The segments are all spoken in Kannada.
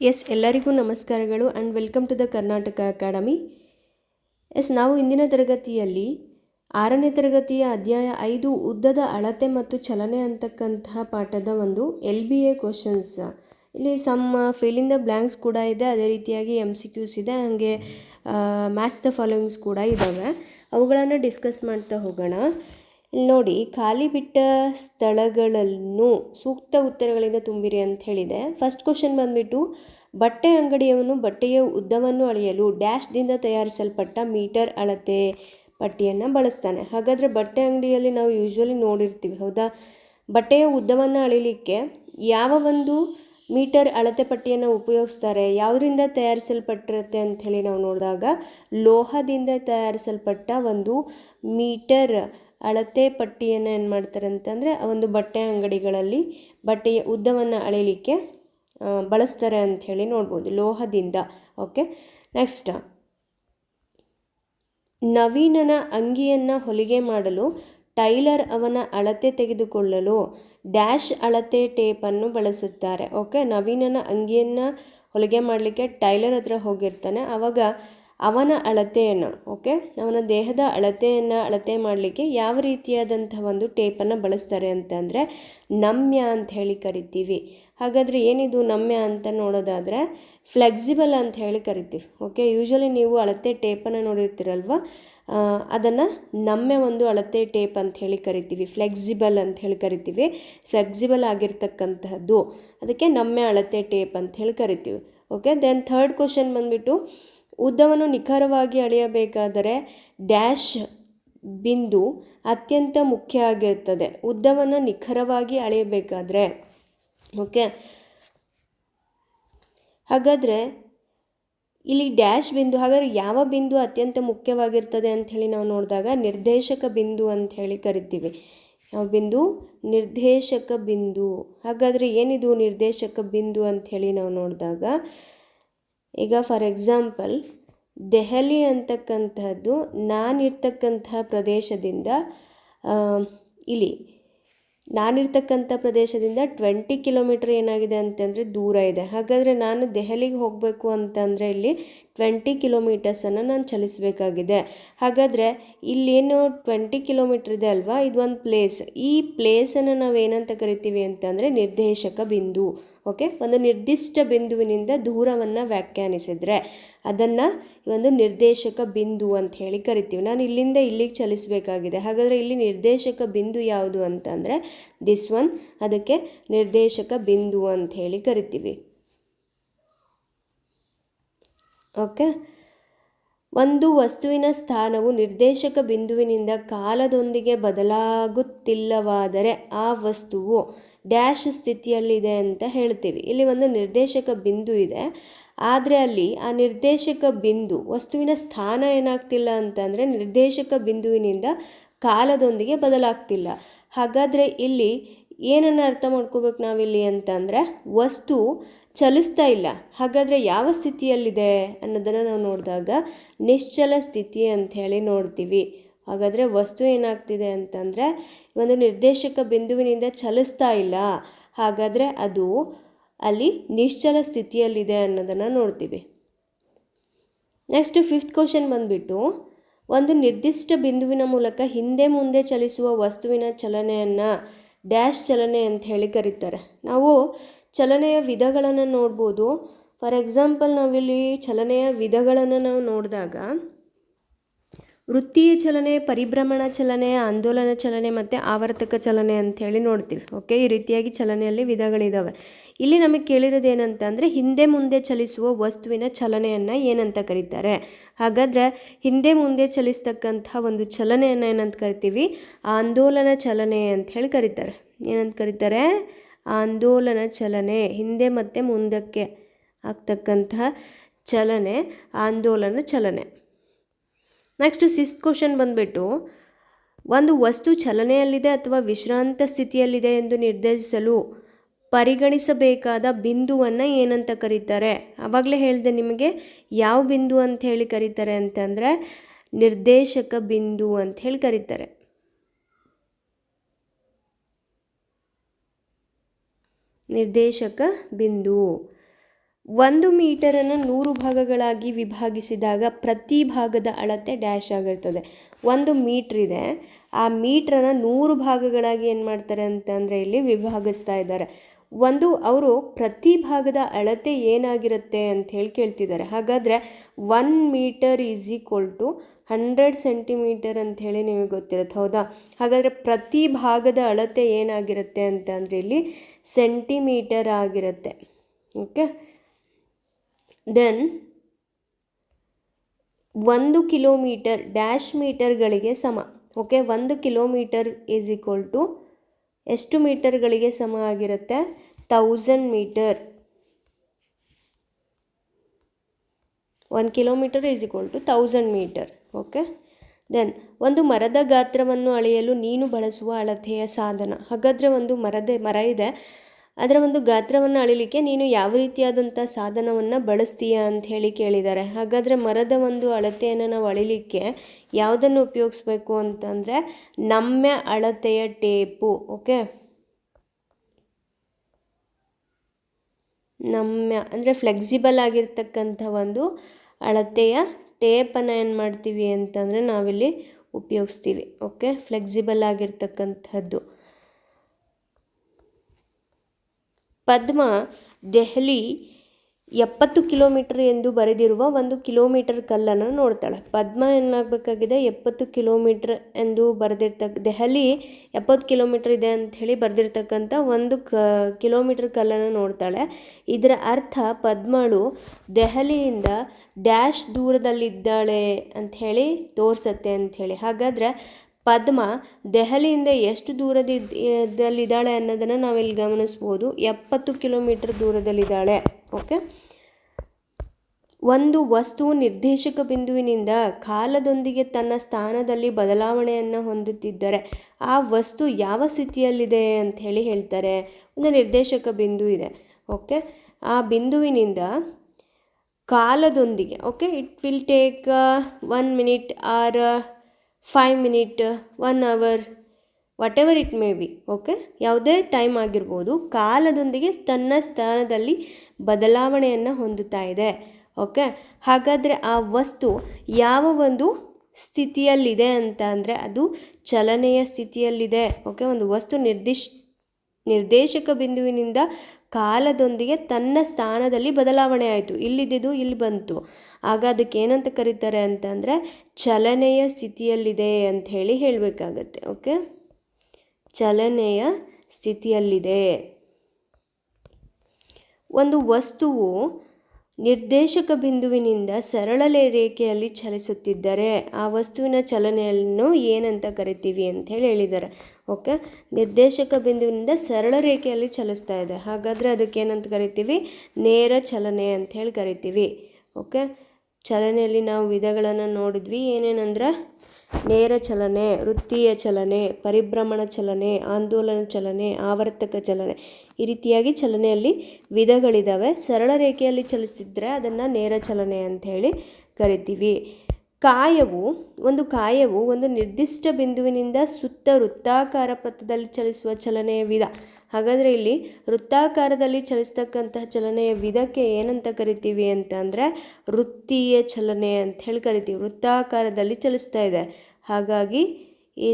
ಎಸ್, ಎಲ್ಲರಿಗೂ ನಮಸ್ಕಾರಗಳು and welcome to the Karnataka Academy. Yes, ನಾವು ಇಂದಿನ ತರಗತಿಯಲ್ಲಿ ಆರನೇ ತರಗತಿಯ ಅಧ್ಯಾಯ ಐದು, ಉದ್ದದ ಅಳತೆ ಮತ್ತು ಚಲನೆ ಅಂತಕ್ಕಂತಹ ಪಾಠದ ಒಂದು ಎಲ್ ಬಿ ಎ ಕ್ವಶನ್ಸ್ ಇಲ್ಲಿ some fill in the blanks ಕೂಡ ಇದೆ, ಅದೇ ರೀತಿಯಾಗಿ ಎಂ ಸಿ ಕ್ಯೂಸ್ ಇದೆ, ಹಾಗೆ ಮ್ಯಾಚ್ ದ ಫಾಲೋಯಿಂಗ್ಸ್ ಕೂಡ ಇದ್ದಾವೆ ಅವುಗಳನ್ನು ಡಿಸ್ಕಸ್ ಮಾಡ್ತಾ ಹೋಗೋಣ. ನೋಡಿ, ಖಾಲಿ ಬಿಟ್ಟ ಸ್ಥಳಗಳನ್ನು ಸೂಕ್ತ ಉತ್ತರಗಳಿಂದ ತುಂಬಿರಿ ಅಂತ ಹೇಳಿದೆ. ಫಸ್ಟ್ ಕ್ವಶನ್ ಬಂದ್ಬಿಟ್ಟು, ಬಟ್ಟೆ ಅಂಗಡಿಯವನು ಬಟ್ಟೆಯ ಉದ್ದವನ್ನು ಅಳೆಯಲು ಡ್ಯಾಶ್ದಿಂದ ತಯಾರಿಸಲ್ಪಟ್ಟ ಮೀಟರ್ ಅಳತೆ ಪಟ್ಟಿಯನ್ನು ಬಳಸ್ತಾನೆ. ಹಾಗಾದರೆ ಬಟ್ಟೆ ಅಂಗಡಿಯಲ್ಲಿ ನಾವು ಯೂಶ್ವಲಿ ನೋಡಿರ್ತೀವಿ, ಹೌದಾ? ಬಟ್ಟೆಯ ಉದ್ದವನ್ನು ಅಳಿಲಿಕ್ಕೆ ಯಾವ ಒಂದು ಮೀಟರ್ ಅಳತೆ ಪಟ್ಟಿಯನ್ನು ಉಪಯೋಗಿಸ್ತಾರೆ, ಯಾವುದರಿಂದ ತಯಾರಿಸಲ್ಪಟ್ಟಿರುತ್ತೆ ಅಂಥೇಳಿ ನಾವು ನೋಡಿದಾಗ, ಲೋಹದಿಂದ ತಯಾರಿಸಲ್ಪಟ್ಟ ಒಂದು ಮೀಟರ್ ಅಳತೆ ಪಟ್ಟಿಯನ್ನು ಏನು ಮಾಡ್ತಾರೆ ಅಂತಂದರೆ ಒಂದು ಬಟ್ಟೆ ಅಂಗಡಿಗಳಲ್ಲಿ ಬಟ್ಟೆಯ ಉದ್ದವನ್ನು ಅಳೀಲಿಕ್ಕೆ ಆ, ಬಳಸ್ತಾರೆ ಅಂಥೇಳಿ ನೋಡ್ಬೋದು ಲೋಹದಿಂದ. ಓಕೆ ನೆಕ್ಸ್ಟ್ ನವೀನನ ಅಂಗಿಯನ್ನು ಹೊಲಿಗೆ ಮಾಡಲು ಟೈಲರ್ ಅವನ ಅಳತೆ ತೆಗೆದುಕೊಳ್ಳಲು ಡ್ಯಾಶ್ ಅಳತೆ ಟೇಪನ್ನು ಬಳಸುತ್ತಾರೆ. ಓಕೆ ನವೀನನ ಅಂಗಿಯನ್ನು ಹೊಲಿಗೆ ಮಾಡಲಿಕ್ಕೆ ಟೈಲರ್ ಹತ್ರ ಹೋಗಿರ್ತಾನೆ. ಆವಾಗ ಅವನ ಅಳತೆಯನ್ನು ಓಕೆ ಅವನ ದೇಹದ ಅಳತೆಯನ್ನು ಅಳತೆ ಮಾಡಲಿಕ್ಕೆ ಯಾವ ರೀತಿಯಾದಂಥ ಒಂದು ಟೇಪನ್ನು ಬಳಸ್ತಾರೆ ಅಂತಂದರೆ ನಮ್ಯ ಅಂತ ಹೇಳಿ ಕರಿತೀವಿ. ಹಾಗಾದರೆ ಏನಿದು ನಮ್ಯ ಅಂತ ನೋಡೋದಾದರೆ ಫ್ಲೆಕ್ಸಿಬಲ್ ಅಂತ ಹೇಳಿ ಕರಿತೀವಿ ಓಕೆ ಯೂಶ್ವಲಿ ನೀವು ಅಳತೆ ಟೇಪನ್ನು ನೋಡಿರ್ತೀರಲ್ವ? ಅದನ್ನು ನಮ್ಯ ಒಂದು ಅಳತೆ ಟೇಪ್ ಅಂತ ಹೇಳಿ ಕರಿತೀವಿ ಫ್ಲೆಕ್ಸಿಬಲ್ ಅಂತ ಹೇಳಿ ಕರಿತೀವಿ. ಫ್ಲೆಕ್ಸಿಬಲ್ ಆಗಿರ್ತಕ್ಕಂತಹದ್ದು, ಅದಕ್ಕೆ ನಮ್ಯ ಅಳತೆ ಟೇಪ್ ಅಂತ ಹೇಳಿ ಕರಿತೀವಿ ಓಕೆ ದೆನ್ ಥರ್ಡ್ ಕ್ವಶನ್ ಬಂದ್ಬಿಟ್ಟು ಉದ್ದವನ್ನು ನಿಖರವಾಗಿ ಅಳೆಯಬೇಕಾದರೆ ಡ್ಯಾಶ್ ಬಿಂದು ಅತ್ಯಂತ ಮುಖ್ಯ ಆಗಿರ್ತದೆ ಉದ್ದವನ್ನು ನಿಖರವಾಗಿ ಅಳೆಯಬೇಕಾದರೆ, ಓಕೆ? ಹಾಗಾದರೆ ಇಲ್ಲಿ ಡ್ಯಾಶ್ ಬಿಂದು, ಹಾಗಾದರೆ ಯಾವ ಬಿಂದು ಅತ್ಯಂತ ಮುಖ್ಯವಾಗಿರ್ತದೆ ಅಂಥೇಳಿ ನಾವು ನೋಡಿದಾಗ ನಿರ್ದೇಶಕ ಬಿಂದು ಅಂತ ಹೇಳಿ ಕರಿತೀವಿ. ಯಾವ ಬಿಂದು? ನಿರ್ದೇಶಕ ಬಿಂದು. ಹಾಗಾದರೆ ಏನಿದು ನಿರ್ದೇಶಕ ಬಿಂದು ಅಂಥೇಳಿ ನಾವು ನೋಡಿದಾಗ ಈಗ ಫಾರ್ ಎಕ್ಸಾಂಪಲ್ ದೆಹಲಿ ಅಂತಕ್ಕಂಥದ್ದು ನಾನಿರ್ತಕ್ಕಂತಹ ಪ್ರದೇಶದಿಂದ ಇಲ್ಲಿ ನಾನಿರ್ತಕ್ಕಂಥ ಪ್ರದೇಶದಿಂದ ಟ್ವೆಂಟಿ ಕಿಲೋಮೀಟ್ರ್ ಏನಾಗಿದೆ ಅಂತಂದರೆ ದೂರ ಇದೆ. ಹಾಗಾದರೆ ನಾನು ದೆಹಲಿಗೆ ಹೋಗಬೇಕು ಅಂತಂದರೆ ಇಲ್ಲಿ ಟ್ವೆಂಟಿ ಕಿಲೋಮೀಟರ್ಸನ್ನು ನಾನು ಚಲಿಸಬೇಕಾಗಿದೆ. ಹಾಗಾದರೆ ಇಲ್ಲೇನು ಟ್ವೆಂಟಿ ಕಿಲೋಮೀಟ್ರ್ ಇದೆ ಅಲ್ವಾ? ಇದು ಒಂದು ಪ್ಲೇಸ್ ಈ ಪ್ಲೇಸನ್ನು ನಾವು ಏನಂತ ಕರಿತೀವಿ ಅಂತಂದರೆ ನಿರ್ದೇಶಕ ಬಿಂದು. ಓಕೆ ಒಂದು ನಿರ್ದಿಷ್ಟ ಬಿಂದುವಿನಿಂದ ದೂರವನ್ನು ವ್ಯಾಖ್ಯಾನಿಸಿದರೆ ಅದನ್ನು ಒಂದು ನಿರ್ದೇಶಕ ಬಿಂದು ಅಂತ ಹೇಳಿ ಕರಿತೀವಿ. ನಾನು ಇಲ್ಲಿಂದ ಇಲ್ಲಿಗೆ ಚಲಿಸಬೇಕಾಗಿದೆ. ಹಾಗಾದರೆ ಇಲ್ಲಿ ನಿರ್ದೇಶಕ ಬಿಂದು ಯಾವುದು ಅಂತಂದರೆ ದಿಸ್ ಒನ್ ಅದಕ್ಕೆ ನಿರ್ದೇಶಕ ಬಿಂದು ಅಂತ ಹೇಳಿ ಕರಿತೀವಿ. ಓಕೆ ಒಂದು ವಸ್ತುವಿನ ಸ್ಥಾನವು ನಿರ್ದೇಶಕ ಬಿಂದುವಿನಿಂದ ಕಾಲದೊಂದಿಗೆ ಬದಲಾಗುತ್ತಿಲ್ಲವಾದರೆ ಆ ವಸ್ತುವು ಡ್ಯಾಶ್ ಸ್ಥಿತಿಯಲ್ಲಿದೆ ಅಂತ ಹೇಳ್ತೀವಿ. ಇಲ್ಲಿ ಒಂದು ನಿರ್ದೇಶಕ ಬಿಂದು ಇದೆ. ಆದರೆ ಅಲ್ಲಿ ಆ ನಿರ್ದೇಶಕ ಬಿಂದು ವಸ್ತುವಿನ ಸ್ಥಾನ ಏನಾಗ್ತಿಲ್ಲ ಅಂತಂದರೆ ನಿರ್ದೇಶಕ ಬಿಂದುವಿನಿಂದ ಕಾಲದೊಂದಿಗೆ ಬದಲಾಗ್ತಿಲ್ಲ. ಹಾಗಾದರೆ ಇಲ್ಲಿ ಏನನ್ನು ಅರ್ಥ ಮಾಡ್ಕೋಬೇಕು ನಾವಿಲ್ಲಿ ಅಂತಂದರೆ ವಸ್ತು ಚಲಿಸ್ತಾ ಇಲ್ಲ. ಹಾಗಾದರೆ ಯಾವ ಸ್ಥಿತಿಯಲ್ಲಿದೆ ಅನ್ನೋದನ್ನು ನಾವು ನೋಡಿದಾಗ ನಿಶ್ಚಲ ಸ್ಥಿತಿ ಅಂತ ಹೇಳಿ ನೋಡ್ತೀವಿ. ಹಾಗಾದರೆ ವಸ್ತು ಏನಾಗ್ತಿದೆ ಅಂತಂದರೆ ಒಂದು ನಿರ್ದೇಶಕ ಬಿಂದುವಿನಿಂದ ಚಲಿಸ್ತಾ ಇಲ್ಲ. ಹಾಗಾದರೆ ಅದು ಅಲ್ಲಿ ನಿಶ್ಚಲ ಸ್ಥಿತಿಯಲ್ಲಿದೆ ಅನ್ನೋದನ್ನು ನೋಡ್ತೀವಿ. ನೆಕ್ಸ್ಟ್ ಫಿಫ್ತ್ ಕ್ವಶನ್ ಬಂದುಬಿಟ್ಟು, ಒಂದು ನಿರ್ದಿಷ್ಟ ಬಿಂದುವಿನ ಮೂಲಕ ಹಿಂದೆ ಮುಂದೆ ಚಲಿಸುವ ವಸ್ತುವಿನ ಚಲನೆಯನ್ನು ಡ್ಯಾಶ್ ಚಲನೆ ಅಂತ ಹೇಳಿ ಕರೀತಾರೆ. ನಾವು ಚಲನೆಯ ವಿಧಗಳನ್ನು ನೋಡ್ಬೋದು. ಫಾರ್ ಎಕ್ಸಾಂಪಲ್ ನಾವಿಲ್ಲಿ ಚಲನೆಯ ವಿಧಗಳನ್ನು ನಾವು ನೋಡಿದಾಗ ವೃತ್ತೀಯ ಚಲನೆ, ಪರಿಭ್ರಮಣ ಚಲನೆ, ಆಂದೋಲನ ಚಲನೆ ಮತ್ತು ಆವರ್ತಕ ಚಲನೆ ಅಂಥೇಳಿ ನೋಡ್ತೀವಿ ಓಕೆ ಈ ರೀತಿಯಾಗಿ ಚಲನೆಯಲ್ಲಿ ವಿಧಗಳಿದ್ದಾವೆ ಇಲ್ಲಿ ನಮಗೆ ಕೇಳಿರೋದು ಏನಂತಂದರೆ ಹಿಂದೆ ಮುಂದೆ ಚಲಿಸುವ ವಸ್ತುವಿನ ಚಲನೆಯನ್ನು ಏನಂತ ಕರೀತಾರೆ? ಹಾಗಾದರೆ, ಹಿಂದೆ ಮುಂದೆ ಚಲಿಸ್ತಕ್ಕಂಥ ಒಂದು ಚಲನೆಯನ್ನು ಏನಂತ ಕರಿತೀವಿ? ಆಂದೋಲನ ಚಲನೆ ಅಂತ ಹೇಳಿ ಕರೀತಾರೆ. ಏನಂತ ಕರೀತಾರೆ? ಆಂದೋಲನ ಚಲನೆ, ಹಿಂದೆ ಮತ್ತು ಮುಂದಕ್ಕೆ ಆಗ್ತಕ್ಕಂತಹ ಚಲನೆ, ಆಂದೋಲನ ಚಲನೆ. ನೆಕ್ಸ್ಟ್ ಸಿಕ್ಸ್ತ್ ಕ್ವಶನ್ ಬಂದುಬಿಟ್ಟು, ಒಂದು ವಸ್ತು ಚಲನೆಯಲ್ಲಿದೆ ಅಥವಾ ವಿಶ್ರಾಂತ ಸ್ಥಿತಿಯಲ್ಲಿದೆ ಎಂದು ನಿರ್ಧರಿಸಲು ಪರಿಗಣಿಸಬೇಕಾದ ಬಿಂದುವನ್ನು ಏನಂತ ಕರೀತಾರೆ? ಆವಾಗಲೇ ಹೇಳಿದೆ ನಿಮಗೆ ಯಾವ ಬಿಂದು ಅಂತ ಹೇಳಿ ಕರೀತಾರೆ ಅಂತಂದರೆ, ನಿರ್ದೇಶಕ ಬಿಂದು ಅಂತ ಹೇಳಿ ಕರೀತಾರೆ. ನಿರ್ದೇಶಕ ಬಿಂದು. ಒಂದು ಮೀಟರನ್ನು ನೂರು ಭಾಗಗಳಾಗಿ ವಿಭಾಗಿಸಿದಾಗ ಪ್ರತಿ ಭಾಗದ ಅಳತೆ ಡ್ಯಾಶ್ ಆಗಿರ್ತದೆ. ಒಂದು ಮೀಟ್ರ್ ಇದೆ. ಆ ಮೀಟ್ರನ್ನು ನೂರು ಭಾಗಗಳಾಗಿ ಏನು ಮಾಡ್ತಾರೆ ಅಂತಂದರೆ ಇಲ್ಲಿ ವಿಭಾಗಿಸ್ತಾ ಇದ್ದಾರೆ. ಒಂದು, ಅವರು ಪ್ರತಿ ಭಾಗದ ಅಳತೆ ಏನಾಗಿರುತ್ತೆ ಅಂತ ಹೇಳಿ ಕೇಳ್ತಿದ್ದಾರೆ. ಹಾಗಾದರೆ one metre is equal to hundred centimetre ಅಂಥೇಳಿ ನಿಮಗೆ ಗೊತ್ತಿರುತ್ತೆ, ಹೌದಾ? ಹಾಗಾದರೆ ಪ್ರತಿ ಭಾಗದ ಅಳತೆ ಏನಾಗಿರುತ್ತೆ ಅಂತಂದರೆ ಇಲ್ಲಿ ಸೆಂಟಿಮೀಟರ್ ಆಗಿರುತ್ತೆ. ಓಕೆ ದೆನ್ ಒಂದು ಕಿಲೋಮೀಟರ್ ಡ್ಯಾಶ್ ಮೀಟರ್ಗಳಿಗೆ ಸಮ. ಓಕೆ ಒಂದು ಕಿಲೋಮೀಟರ್ ಈಸ್ ಈಕ್ವಲ್ ಟು ಎಷ್ಟು ಮೀಟರ್ಗಳಿಗೆ ಸಮ ಆಗಿರುತ್ತೆ? Thousand metre one kilometre is equal to thousand metre okay then ಒಂದು ಮರದ ಗಾತ್ರವನ್ನು ಅಳೆಯಲು ನೀನು ಬಳಸುವ ಅಳತೆಯ ಸಾಧನ. ಹಾಗಾದರೆ ಒಂದು ಮರದ ಮರ ಇದೆ. ಅದರ ಒಂದು ಗಾತ್ರವನ್ನು ಅಳಿಲಿಕ್ಕೆ ನೀನು ಯಾವ ರೀತಿಯಾದಂಥ ಸಾಧನವನ್ನು ಬಳಸ್ತೀಯಾ ಅಂತ ಹೇಳಿ ಕೇಳಿದ್ದಾರೆ ಹಾಗಾದರೆ ಮರದ ಒಂದು ಅಳತೆಯನ್ನು ನಾವು ಅಳಿಲಿಕ್ಕೆ ಯಾವುದನ್ನು ಉಪಯೋಗಿಸ್ಬೇಕು ಅಂತಂದರೆ ನಮ್ಮ ಅಳತೆಯ ಟೇಪು, ಓಕೆ? ನಮ್ಮ ಅಂದರೆ ಫ್ಲೆಕ್ಸಿಬಲ್ ಆಗಿರ್ತಕ್ಕಂಥ ಒಂದು ಅಳತೆಯ ಟೇಪನ್ನು ಏನು ಮಾಡ್ತೀವಿ ಅಂತಂದರೆ ನಾವಿಲ್ಲಿ ಉಪಯೋಗಿಸ್ತೀವಿ, ಓಕೆ? ಫ್ಲೆಕ್ಸಿಬಲ್ ಆಗಿರ್ತಕ್ಕಂಥದ್ದು. ಪದ್ಮ ದೆಹಲಿ ಎಪ್ಪತ್ತು ಕಿಲೋಮೀಟರ್ ಎಂದು ಬರೆದಿರುವ ಒಂದು ಕಿಲೋಮೀಟರ್ ಕಲ್ಲನ್ನು ನೋಡ್ತಾಳೆ. ಪದ್ಮ ಏನಾಗಬೇಕಾಗಿದೆ? ಎಪ್ಪತ್ತು ಕಿಲೋಮೀಟ್ರ್ ಎಂದು ಬರೆದಿರ್ತಕ್ಕ ದೆಹಲಿ ಎಪ್ಪತ್ತು ಕಿಲೋಮೀಟ್ರ್ ಇದೆ ಅಂತ ಹೇಳಿ ಬರೆದಿರ್ತಕ್ಕಂಥ ಒಂದು ಕ, ಕಿಲೋಮೀಟ್ರ್ ಕಲ್ಲನ್ನು ನೋಡ್ತಾಳೆ. ಇದರ ಅರ್ಥ ಪದ್ಮಳು ದೆಹಲಿಯಿಂದ ಡ್ಯಾಶ್ ದೂರದಲ್ಲಿದ್ದಾಳೆ ಅಂಥೇಳಿ ತೋರಿಸತ್ತೆ ಅಂಥೇಳಿ ಹಾಗಾದರೆ ಪದ್ಮ ದೆಹಲಿಯಿಂದ ಎಷ್ಟು ದೂರದಲ್ಲಿದ್ದಾಳೆ ಅನ್ನೋದನ್ನು ನಾವಿಲ್ಲಿ ಗಮನಿಸ್ಬೋದು. ಎಪ್ಪತ್ತು ಕಿಲೋಮೀಟರ್ ದೂರದಲ್ಲಿದ್ದಾಳೆ. ಓಕೆ? ಒಂದು ವಸ್ತುವು ನಿರ್ದೇಶಕ ಬಿಂದುವಿನಿಂದ ಕಾಲದೊಂದಿಗೆ ತನ್ನ ಸ್ಥಾನದಲ್ಲಿ ಬದಲಾವಣೆಯನ್ನು ಹೊಂದುತ್ತಿದ್ದರೆ ಆ ವಸ್ತು ಯಾವ ಸ್ಥಿತಿಯಲ್ಲಿದೆ ಅಂತ ಹೇಳಿ ಹೇಳ್ತಾರೆ. ಒಂದು ನಿರ್ದೇಶಕ ಬಿಂದು ಇದೆ. ಓಕೆ? ಆ ಬಿಂದುವಿನಿಂದ ಕಾಲದೊಂದಿಗೆ, okay? It will take one minute or five minute one hour whatever it may be okay ಯಾವುದೇ ಟೈಮ್ ಆಗಿರ್ಬೋದು, ಕಾಲದೊಂದಿಗೆ ತನ್ನ ಸ್ಥಾನದಲ್ಲಿ ಬದಲಾವಣೆಯನ್ನು ಹೊಂದುತ್ತಾ ಇದೆ ಓಕೆ ಹಾಗಾದರೆ ಆ ವಸ್ತು ಯಾವ ಒಂದು ಸ್ಥಿತಿಯಲ್ಲಿದೆ ಅಂತ ಅಂದರೆ ಅದು ಚಲನೆಯ ಸ್ಥಿತಿಯಲ್ಲಿದೆ ಓಕೆ ಒಂದು ವಸ್ತು ನಿರ್ದಿಶ್ ನಿರ್ದೇಶಕ ಬಿಂದುವಿನಿಂದ ಕಾಲದೊಂದಿಗೆ ತನ್ನ ಸ್ಥಾನದಲ್ಲಿ ಬದಲಾವಣೆ ಆಯಿತು. ಇಲ್ಲಿದ್ದಿದ್ದು, ಇಲ್ಲಿ ಬಂತು. ಆಗ ಅದಕ್ಕೆ ಏನಂತ ಕರೀತಾರೆ ಅಂತಂದರೆ, ಚಲನೆಯ ಸ್ಥಿತಿಯಲ್ಲಿದೆ ಅಂತ ಹೇಳಿ ಹೇಳಬೇಕಾಗತ್ತೆ, ಓಕೆ? ಚಲನೆಯ ಸ್ಥಿತಿಯಲ್ಲಿದೆ. ಒಂದು ವಸ್ತುವು ನಿರ್ದೇಶಕ ಬಿಂದುವಿನಿಂದ ಸರಳ ರೇಖೆಯಲ್ಲಿ ಚಲಿಸುತ್ತಿದ್ದರೆ ಆ ವಸ್ತುವಿನ ಚಲನೆಯನ್ನು ಏನಂತ ಕರಿತೀವಿ ಅಂತ ಹೇಳಿ ಹೇಳಿದ್ದಾರೆ. ಓಕೆ? ನಿರ್ದೇಶಕ ಬಿಂದುವಿನಿಂದ ಸರಳ ರೇಖೆಯಲ್ಲಿ ಚಲಿಸ್ತಾ ಇದೆ. ಹಾಗಾದರೆ ಅದಕ್ಕೆ ಏನಂತ ಕರಿತೀವಿ? ನೇರ ಚಲನೆ ಅಂತ ಹೇಳಿ ಕರಿತೀವಿ. ಓಕೆ? ಚಲನೆಯಲ್ಲಿ ನಾವು ವಿಧಗಳನ್ನು ನೋಡಿದ್ವಿ. ಏನೇನಂದ್ರೆ ನೇರ ಚಲನೆ, ವೃತ್ತೀಯ ಚಲನೆ, ಪರಿಭ್ರಮಣ ಚಲನೆ, ಆಂದೋಲನ ಚಲನೆ, ಆವರ್ತಕ ಚಲನೆ ಈ ರೀತಿಯಾಗಿ ಚಲನೆಯಲ್ಲಿ ವಿಧಗಳಿದ್ದಾವೆ ಸರಳ ರೇಖೆಯಲ್ಲಿ ಚಲಿಸಿದ್ರೆ ಅದನ್ನು ನೇರ ಚಲನೆ ಅಂತ ಹೇಳಿ ಕರಿತೀವಿ. ಕಾಯವು, ಒಂದು ಕಾಯವು ಒಂದು ನಿರ್ದಿಷ್ಟ ಬಿಂದುವಿನಿಂದ ಸುತ್ತ ವೃತ್ತಾಕಾರ ಪಥದಲ್ಲಿ ಚಲಿಸುವ ಚಲನೆಯ ವಿಧ. ಹಾಗಾದರೆ ಇಲ್ಲಿ ವೃತ್ತಾಕಾರದಲ್ಲಿ ಚಲಿಸ್ತಕ್ಕಂತಹ ಚಲನೆಯ ವಿಧಕ್ಕೆ ಏನಂತ ಕರಿತೀವಿ ಅಂತ ಅಂದರೆ ವೃತ್ತೀಯ ಚಲನೆ ಅಂತ ಹೇಳಿ ಕರಿತೀವಿ. ವೃತ್ತಾಕಾರದಲ್ಲಿ ಚಲಿಸ್ತಾ ಇದೆ. ಹಾಗಾಗಿ ಈ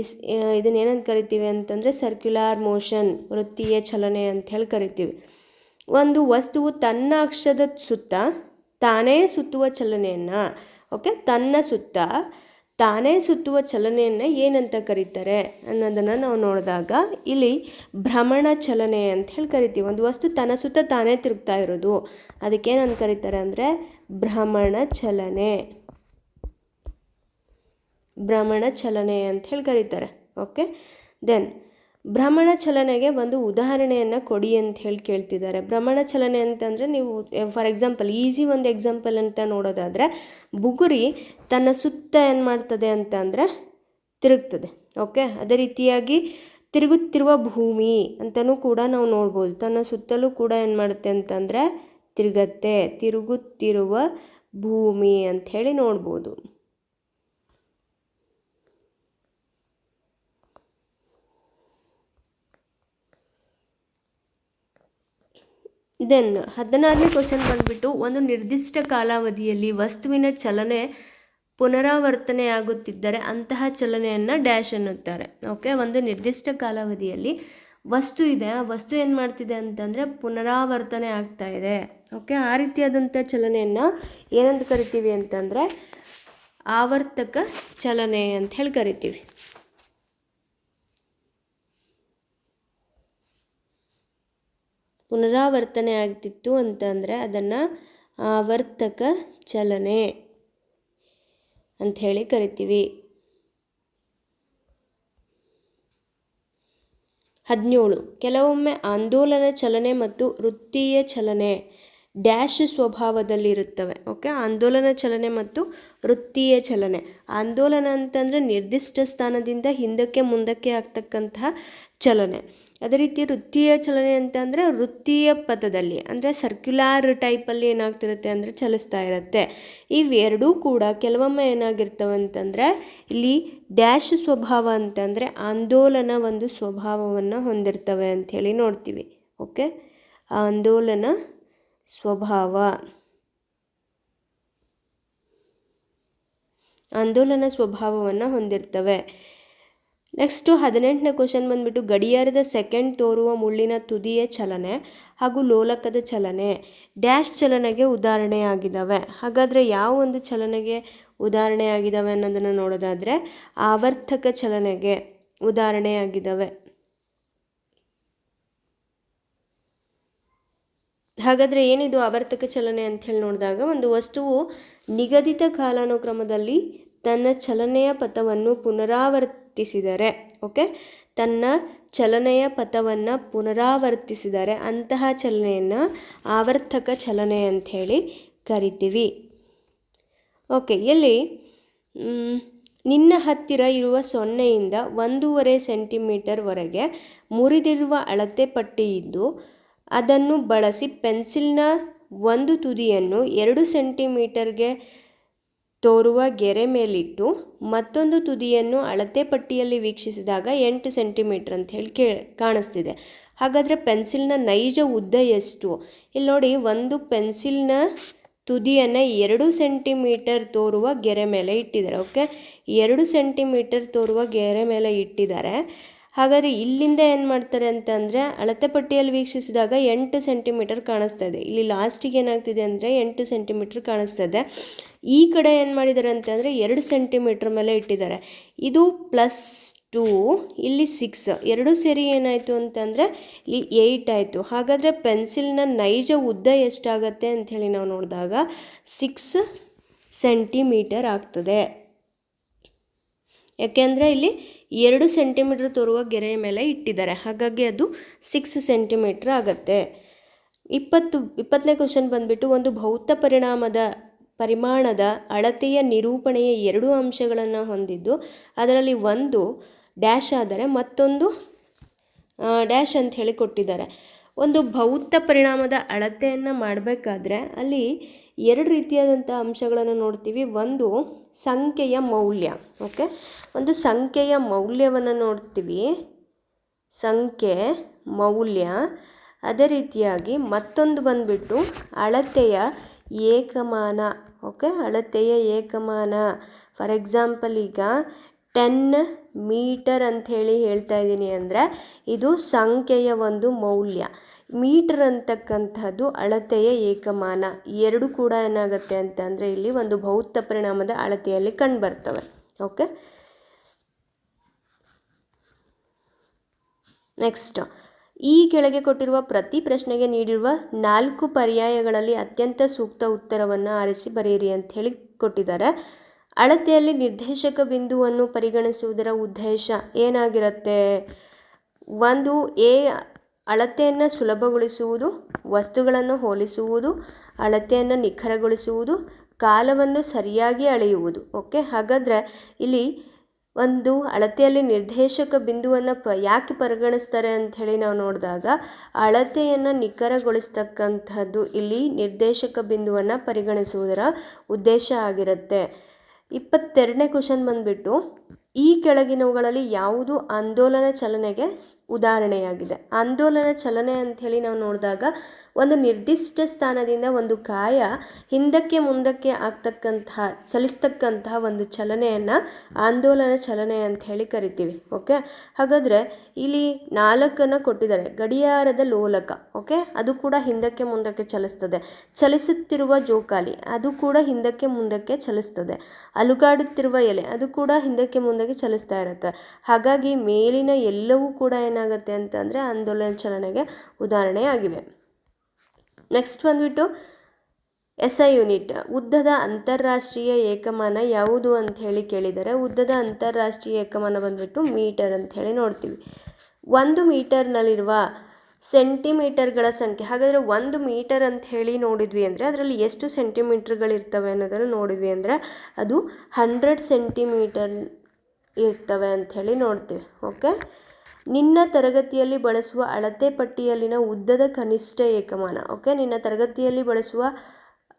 ಇದನ್ನ ಏನಂತ ಕರಿತೀವಿ ಅಂತಂದರೆ ಸರ್ಕ್ಯುಲಾರ್ ಮೋಷನ್ ವೃತ್ತೀಯ ಚಲನೆ ಅಂತ ಹೇಳಿ ಕರಿತೀವಿ. ಒಂದು ವಸ್ತುವು ತನ್ನ ಅಕ್ಷದ ಸುತ್ತ ತಾನೇ ಸುತ್ತುವ ಚಲನೆಯನ್ನು ಓಕೆ ತನ್ನ ಸುತ್ತ ತಾನೇ ಸುತ್ತುವ ಚಲನೆಯನ್ನು ಏನಂತ ಕರೀತಾರೆ ಅನ್ನೋದನ್ನು ನಾವು ನೋಡಿದಾಗ ಇಲ್ಲಿ ಭ್ರಮಣ ಚಲನೆ ಅಂತ ಹೇಳಿ ಕರಿತೀವಿ. ಒಂದು ವಸ್ತು ತನ್ನ ಸುತ್ತ ತಾನೇ ತಿರುಗ್ತಾ ಇರೋದು. ಅದಕ್ಕೇನಂತ ಕರೀತಾರೆ ಅಂದರೆ ಭ್ರಮಣ ಚಲನೆ. ಭ್ರಮಣ ಚಲನೆ ಅಂತ ಹೇಳಿ ಕರೀತಾರೆ. ಓಕೆ ದೆನ್ ಭ್ರಮಣ ಚಲನೆಗೆ ಒಂದು ಉದಾಹರಣೆಯನ್ನು ಕೊಡಿ ಅಂತ ಹೇಳಿ ಕೇಳ್ತಿದ್ದಾರೆ. ಭ್ರಮಣ ಚಲನೆ ಅಂತಂದರೆ ನೀವು ಫಾರ್ ಎಕ್ಸಾಂಪಲ್ ಈಸಿ ಒಂದು ಎಕ್ಸಾಂಪಲ್ ಅಂತ ನೋಡೋದಾದರೆ, ಬುಗುರಿ ತನ್ನ ಸುತ್ತ ಏನು ಮಾಡ್ತದೆ ಅಂತ ಅಂದರೆ ತಿರುಗ್ತದೆ ಓಕೆ ಅದೇ ರೀತಿಯಾಗಿ ತಿರುಗುತ್ತಿರುವ ಭೂಮಿ ಅಂತಲೂ ಕೂಡ ನಾವು ನೋಡ್ಬೋದು. ತನ್ನ ಸುತ್ತಲೂ ಕೂಡ ಏನು ಮಾಡುತ್ತೆ ಅಂತಂದರೆ ತಿರುಗತ್ತೆ, ತಿರುಗುತ್ತಿರುವ ಭೂಮಿ ಅಂಥೇಳಿ ನೋಡ್ಬೋದು. ದೆನ್ ಹದಿನಾರನೇ ಕ್ವಶನ್ ಬಂದ್ಬಿಟ್ಟು, ಒಂದು ನಿರ್ದಿಷ್ಟ ಕಾಲಾವಧಿಯಲ್ಲಿ ವಸ್ತುವಿನ ಚಲನೆ ಪುನರಾವರ್ತನೆಯಾಗುತ್ತಿದ್ದರೆ ಅಂತಹ ಚಲನೆಯನ್ನು ಡ್ಯಾಶ್ ಎನ್ನುತ್ತಾರೆ. ಓಕೆ ಒಂದು ನಿರ್ದಿಷ್ಟ ಕಾಲಾವಧಿಯಲ್ಲಿ ವಸ್ತು ಇದೆ. ಆ ವಸ್ತು ಏನು ಮಾಡ್ತಿದೆ ಅಂತಂದರೆ ಪುನರಾವರ್ತನೆ ಆಗ್ತಾ ಇದೆ. ಓಕೆ ಆ ರೀತಿಯಾದಂಥ ಚಲನೆಯನ್ನು ಏನಂತ ಕರಿತೀವಿ ಅಂತಂದರೆ, ಆವರ್ತಕ ಚಲನೆ ಅಂತ ಹೇಳಿ ಕರಿತೀವಿ. ಪುನರಾವರ್ತನೆ ಆಗ್ತಿತ್ತು ಅಂತಂದರೆ ಅದನ್ನು ಆವರ್ತಕ ಚಲನೆ ಅಂಥೇಳಿ ಕರಿತೀವಿ. ಹದಿನೇಳು, ಕೆಲವೊಮ್ಮೆ ಆಂದೋಲನ ಚಲನೆ ಮತ್ತು ವೃತ್ತೀಯ ಚಲನೆ ಡ್ಯಾಶ್ ಸ್ವಭಾವದಲ್ಲಿರುತ್ತವೆ, ಓಕೆ? ಆಂದೋಲನ ಚಲನೆ ಮತ್ತು ವೃತ್ತೀಯ ಚಲನೆ. ಆಂದೋಲನ ಅಂತಂದರೆ ನಿರ್ದಿಷ್ಟ ಸ್ಥಾನದಿಂದ ಹಿಂದಕ್ಕೆ ಮುಂದಕ್ಕೆ ಆಗ್ತಕ್ಕಂತಹ ಚಲನೆ. ಅದೇ ರೀತಿ ವೃತ್ತೀಯ ಚಲನೆ ಅಂತ ಅಂದರೆ ವೃತ್ತೀಯ ಪಥದಲ್ಲಿ, ಅಂದರೆ ಸರ್ಕ್ಯುಲಾರ್ ಟೈಪಲ್ಲಿ ಏನಾಗ್ತಿರುತ್ತೆ ಅಂದರೆ ಚಲಿಸ್ತಾ ಇರುತ್ತೆ. ಇವೆರಡೂ ಕೂಡ ಕೆಲವೊಮ್ಮೆ ಏನಾಗಿರ್ತವೆ ಅಂತಂದರೆ ಇಲ್ಲಿ ಡ್ಯಾಶ್ ಸ್ವಭಾವ ಅಂತಂದರೆ ಆಂದೋಲನ ಒಂದು ಸ್ವಭಾವವನ್ನು ಹೊಂದಿರ್ತವೆ ಅಂಥೇಳಿ ನೋಡ್ತೀವಿ. ಓಕೆ ಆಂದೋಲನ ಸ್ವಭಾವ. ಆಂದೋಲನ ಸ್ವಭಾವವನ್ನು ಹೊಂದಿರ್ತವೆ. ನೆಕ್ಸ್ಟು ಹದಿನೆಂಟನೇ ಕ್ವಶನ್ ಬಂದ್ಬಿಟ್ಟು ಗಡಿಯಾರದ ಸೆಕೆಂಡ್ ತೋರುವ ಮುಳ್ಳಿನ ತುದಿಯ ಚಲನೆ ಹಾಗೂ ಲೋಲಕದ ಚಲನೆ ಡ್ಯಾಶ್ ಚಲನೆಗೆ ಉದಾಹರಣೆಯಾಗಿದ್ದಾವೆ ಹಾಗಾದರೆ ಯಾವ ಒಂದು ಚಲನೆಗೆ ಉದಾಹರಣೆಯಾಗಿದ್ದಾವೆ ಅನ್ನೋದನ್ನು ನೋಡೋದಾದರೆ ಆವರ್ತಕ ಚಲನೆಗೆ ಉದಾಹರಣೆಯಾಗಿದ್ದಾವೆ ಹಾಗಾದರೆ ಏನಿದು ಆವರ್ತಕ ಚಲನೆ ಅಂಥೇಳಿ ನೋಡಿದಾಗ ಒಂದು ವಸ್ತುವು ನಿಗದಿತ ಕಾಲಾನುಕ್ರಮದಲ್ಲಿ ತನ್ನ ಚಲನೆಯ ಪಥವನ್ನು ಪುನರಾವರ್ತಿಸಿದರೆ ಓಕೆ? ತನ್ನ ಚಲನೆಯ ಪಥವನ್ನು ಪುನರಾವರ್ತಿಸಿದರೆ, ಅಂತಹ ಚಲನೆಯನ್ನು ಆವರ್ತಕ ಚಲನೆ ಅಂಥೇಳಿ ಕರಿತೀವಿ. ಓಕೆ ಎಲ್ಲಿ ನಿನ್ನ ಹತ್ತಿರ ಇರುವ ಸೊನ್ನೆಯಿಂದ ಒಂದೂವರೆ ಸೆಂಟಿಮೀಟರ್ವರೆಗೆ ಮುರಿದಿರುವ ಅಳತೆ ಪಟ್ಟಿ ಇದ್ದು, ಅದನ್ನು ಬಳಸಿ ಪೆನ್ಸಿಲ್ನ ಒಂದು ತುದಿಯನ್ನು ಎರಡು ಸೆಂಟಿಮೀಟರ್ಗೆ ತೋರುವ ಗೆರೆ ಮೇಲಿಟ್ಟು ಮತ್ತೊಂದು ತುದಿಯನ್ನು ಅಳತೆ ಪಟ್ಟಿಯಲ್ಲಿ ವೀಕ್ಷಿಸಿದಾಗ ಎಂಟು ಸೆಂಟಿಮೀಟ್ರ್ ಅಂತ ಹೇಳಿ ಕೇ, ಕಾಣಿಸ್ತಿದೆ. ಹಾಗಾದರೆ ಪೆನ್ಸಿಲ್ನ ನೈಜ ಉದ್ದ ಎಷ್ಟು? ಇಲ್ಲಿ ನೋಡಿ, ಒಂದು ಪೆನ್ಸಿಲ್ನ ತುದಿಯನ್ನು ಎರಡು ಸೆಂಟಿಮೀಟರ್ ತೋರುವ ಗೆರೆ ಮೇಲೆ ಇಟ್ಟಿದ್ದಾರೆ, ಓಕೆ? ಎರಡು ಸೆಂಟಿಮೀಟರ್ ತೋರುವ ಗೆರೆ ಮೇಲೆ ಇಟ್ಟಿದ್ದಾರೆ. ಹಾಗಾದರೆ ಇಲ್ಲಿಂದ ಏನು ಮಾಡ್ತಾರೆ ಅಂತಂದರೆ ಅಳತೆ ಪಟ್ಟಿಯಲ್ಲಿ ವೀಕ್ಷಿಸಿದಾಗ ಎಂಟು ಸೆಂಟಿಮೀಟರ್ ಕಾಣಿಸ್ತಾ ಇದೆ. ಇಲ್ಲಿ ಲಾಸ್ಟಿಗೆ ಏನಾಗ್ತಿದೆ ಅಂದರೆ ಎಂಟು ಸೆಂಟಿಮೀಟರ್ ಕಾಣಿಸ್ತಾ ಇದೆ. ಈ ಕಡೆ ಏನು ಮಾಡಿದ್ದಾರೆ ಅಂತಂದರೆ ಎರಡು ಸೆಂಟಿಮೀಟ್ರ್ ಮೇಲೆ ಇಟ್ಟಿದ್ದಾರೆ. ಇದು ಪ್ಲಸ್ ಟೂ ಇಲ್ಲಿ ಸಿಕ್ಸ್ ಎರಡು ಸೇರಿ ಏನಾಯಿತು ಅಂತಂದರೆ ಇಲ್ಲಿ ಏಯ್ಟ್ ಆಯಿತು. ಹಾಗಾದರೆ ಪೆನ್ಸಿಲ್ನ ನೈಜ ಉದ್ದ ಎಷ್ಟಾಗತ್ತೆ ಅಂಥೇಳಿ ನಾವು ನೋಡಿದಾಗ ಸಿಕ್ಸ್ ಸೆಂಟಿಮೀಟರ್ ಆಗ್ತದೆ. ಯಾಕೆಂದರೆ ಇಲ್ಲಿ ಎರಡು ಸೆಂಟಿಮೀಟ್ರ್ ತೋರುವ ಗೆರೆಯ ಮೇಲೆ ಇಟ್ಟಿದ್ದಾರೆ. ಹಾಗಾಗಿ ಅದು ಸಿಕ್ಸ್ ಸೆಂಟಿಮೀಟ್ರ್ ಆಗತ್ತೆ. ಇಪ್ಪತ್ತು, ಇಪ್ಪತ್ತನೇ ಕ್ವಶನ್ ಬಂದುಬಿಟ್ಟು ಒಂದು ಭೌತ ಪರಿಣಾಮದ ಪರಿಮಾಣದ ಅಳತೆಯ ನಿರೂಪಣೆಯ ಎರಡು ಅಂಶಗಳನ್ನು ಹೊಂದಿದ್ದು, ಅದರಲ್ಲಿ ಒಂದು ಡ್ಯಾಶ್ ಆದರೆ ಮತ್ತೊಂದು ಡ್ಯಾಶ್ ಅಂತ ಹೇಳಿ ಕೊಟ್ಟಿದ್ದಾರೆ. ಒಂದು ಭೌತ ಪರಿಣಾಮದ ಅಳತೆಯನ್ನು ಮಾಡಬೇಕಾದ್ರೆ ಅಲ್ಲಿ ಎರಡು ರೀತಿಯಾದಂಥ ಅಂಶಗಳನ್ನು ನೋಡ್ತೀವಿ. ಒಂದು ಸಂಖ್ಯೆಯ ಮೌಲ್ಯ, ಓಕೆ? ಒಂದು ಸಂಖ್ಯೆಯ ಮೌಲ್ಯವನ್ನು ನೋಡ್ತೀವಿ. ಸಂಖ್ಯೆ, ಮೌಲ್ಯ, ಅದೇ ರೀತಿಯಾಗಿ ಮತ್ತೊಂದು ಬಂದುಬಿಟ್ಟು ಅಳತೆಯ ಏಕಮಾನ ಓಕೆ? ಅಳತೆಯ ಏಕಮಾನ. ಫಾರ್ ಎಕ್ಸಾಂಪಲ್ ಈಗ ಟೆನ್ ಮೀಟರ್ ಅಂತ ಹೇಳಿ ಹೇಳ್ತಾ ಇದ್ದೀನಿ ಅಂದರೆ ಇದು ಸಂಖ್ಯೆಯ ಒಂದು ಮೌಲ್ಯ. ಮೀಟರ್ ಅಂತಕ್ಕಂಥದ್ದು ಅಳತೆಯ ಏಕಮಾನ. ಎರಡು ಕೂಡ ಏನಾಗುತ್ತೆ ಅಂತಂದರೆ ಇಲ್ಲಿ ಒಂದು ಭೌತ ಪರಿಣಾಮದ ಅಳತೆಯಲ್ಲಿ ಕಂಡುಬರ್ತವೆ ಓಕೆ? ನೆಕ್ಸ್ಟ್ ಈ ಕೆಳಗೆ ಕೊಟ್ಟಿರುವ ಪ್ರತಿ ಪ್ರಶ್ನೆಗೆ ನೀಡಿರುವ ನಾಲ್ಕು ಪರ್ಯಾಯಗಳಲ್ಲಿ ಅತ್ಯಂತ ಸೂಕ್ತ ಉತ್ತರವನ್ನು ಆರಿಸಿ ಬರೆಯಿರಿ ಅಂತ ಹೇಳಿ ಕೊಟ್ಟಿದ್ದಾರೆ. ಅಳತೆಯಲ್ಲಿ ನಿರ್ದೇಶಕ ಬಿಂದುವನ್ನು ಪರಿಗಣಿಸುವುದರ ಉದ್ದೇಶ ಏನಾಗಿರುತ್ತೆ? ಒಂದು, ಎ, ಅಳತೆಯನ್ನು ಸುಲಭಗೊಳಿಸುವುದು, ವಸ್ತುಗಳನ್ನು ಹೋಲಿಸುವುದು, ಅಳತೆಯನ್ನು ನಿಖರಗೊಳಿಸುವುದು, ಕಾಲವನ್ನು ಸರಿಯಾಗಿ ಅಳೆಯುವುದು. ಓಕೆ, ಹಾಗಾದರೆ ಇಲ್ಲಿ ಒಂದು ಅಳತೆಯಲ್ಲಿ ನಿರ್ದೇಶಕ ಬಿಂದುವನ್ನು ಪ ಯಾಕೆ ಪರಿಗಣಿಸ್ತಾರೆ ಅಂಥೇಳಿ ನಾವು ನೋಡಿದಾಗ ಅಳತೆಯನ್ನು ನಿಖರಗೊಳಿಸ್ತಕ್ಕಂಥದ್ದು ಇಲ್ಲಿ ನಿರ್ದೇಶಕ ಬಿಂದುವನ್ನು ಪರಿಗಣಿಸುವುದರ ಉದ್ದೇಶ ಆಗಿರುತ್ತೆ. ಇಪ್ಪತ್ತೆರಡನೇ ಕ್ವಶನ್ ಬಂದುಬಿಟ್ಟು ಈ ಕೆಳಗಿನವುಗಳಲ್ಲಿ ಯಾವುದು ಆಂದೋಲನ ಚಲನೆಗೆ ಉದಾಹರಣೆಯಾಗಿದೆ. ಆಂದೋಲನ ಚಲನೆ ಅಂಥೇಳಿ ನಾವು ನೋಡಿದಾಗ ಒಂದು ನಿರ್ದಿಷ್ಟ ಸ್ಥಾನದಿಂದ ಒಂದು ಕಾಯ ಹಿಂದಕ್ಕೆ ಮುಂದಕ್ಕೆ ಆಗ್ತಕ್ಕಂತಹ ಚಲಿಸ್ತಕ್ಕಂತಹ ಒಂದು ಚಲನೆಯನ್ನು ಆಂದೋಲನ ಚಲನೆ ಅಂತ ಹೇಳಿ ಕರಿತೀವಿ, ಓಕೆ? ಹಾಗಾದರೆ ಇಲ್ಲಿ ನಾಲ್ಕನ್ನು ಕೊಟ್ಟಿದ್ದಾರೆ, ಗಡಿಯಾರದ ಲೋಲಕ, ಓಕೆ? ಅದು ಕೂಡ ಹಿಂದಕ್ಕೆ ಮುಂದಕ್ಕೆ ಚಲಿಸ್ತದೆ. ಚಲಿಸುತ್ತಿರುವ ಜೋಕಾಲಿ, ಅದು ಕೂಡ ಹಿಂದಕ್ಕೆ ಮುಂದಕ್ಕೆ ಚಲಿಸ್ತದೆ. ಅಲುಗಾಡುತ್ತಿರುವ ಎಲೆ, ಅದು ಕೂಡ ಹಿಂದಕ್ಕೆ ಮುಂದಕ್ಕೆ ಚಲಿಸ್ತಾ ಇರುತ್ತೆ. ಹಾಗಾಗಿ ಮೇಲಿನ ಎಲ್ಲವೂ ಕೂಡ ಏನಾಗುತ್ತೆ ಅಂತಂದರೆ ಆಂದೋಲನ ಚಲನೆಗೆ ಉದಾಹರಣೆಯಾಗಿವೆ ನೆಕ್ಸ್ಟ್ ಬಂದುಬಿಟ್ಟು ಎಸ್ ಐ ಯೂನಿಟ್ ಉದ್ದದ ಅಂತಾರಾಷ್ಟ್ರೀಯ ಏಕಮಾನ ಯಾವುದು ಅಂತ ಹೇಳಿ ಕೇಳಿದರೆ ಉದ್ದದ ಅಂತಾರಾಷ್ಟ್ರೀಯ ಏಕಮಾನ ಬಂದುಬಿಟ್ಟು ಮೀಟರ್ ಅಂತ ಹೇಳಿ ನೋಡ್ತೀವಿ. ಒಂದು ಮೀಟರ್ನಲ್ಲಿರುವ ಸೆಂಟಿಮೀಟರ್ಗಳ ಸಂಖ್ಯೆ, ಹಾಗಾದರೆ ಒಂದು ಮೀಟರ್ ಅಂತ ಹೇಳಿ ನೋಡಿದ್ವಿ ಅಂದರೆ ಅದರಲ್ಲಿ ಎಷ್ಟು ಸೆಂಟಿಮೀಟರ್ಗಳಿರ್ತವೆ ಅನ್ನೋದನ್ನು ನೋಡಿದ್ವಿ ಅಂದರೆ ಅದು ಹಂಡ್ರೆಡ್ ಸೆಂಟಿಮೀಟರ್ ಇರ್ತವೆ ಅಂಥೇಳಿ ನೋಡ್ತೀವಿ ಓಕೆ ನಿನ್ನ ತರಗತಿಯಲ್ಲಿ ಬಳಸುವ ಅಳತೆ ಪಟ್ಟಿಯಲ್ಲಿನ ಉದ್ದದ ಕನಿಷ್ಠ ಏಕಮಾನ ಓಕೆ ನಿನ್ನ ತರಗತಿಯಲ್ಲಿ ಬಳಸುವ